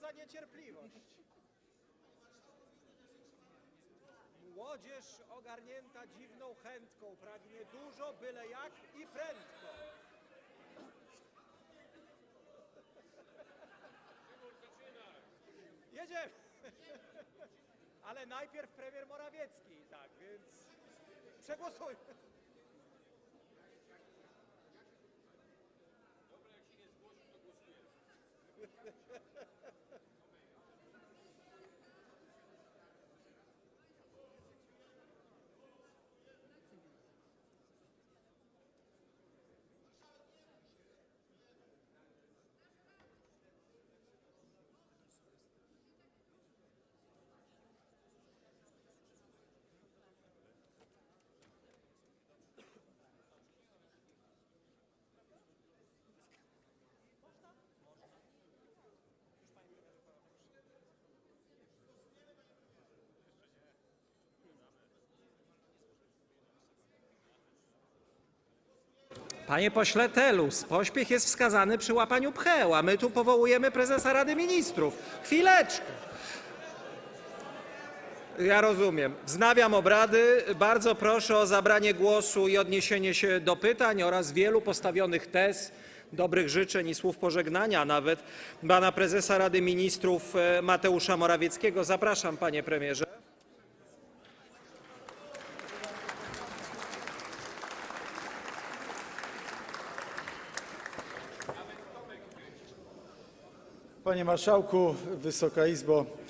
Za niecierpliwość. Młodzież ogarnięta dziwną chętką pragnie dużo, byle jak i prędko. Jedziemy. Ale najpierw premier Morawiecki, tak, więc przegłosujmy. Panie pośle Telus, pośpiech jest wskazany przy łapaniu pcheł, a my tu powołujemy prezesa Rady Ministrów. Chwileczkę. Ja rozumiem. Wznawiam obrady. Bardzo proszę o zabranie głosu i odniesienie się do pytań oraz wielu postawionych tez, dobrych życzeń i słów pożegnania nawet pana prezesa Rady Ministrów e, Mateusza Morawieckiego. Zapraszam, panie premierze. Panie Marszałku, Wysoka Izbo!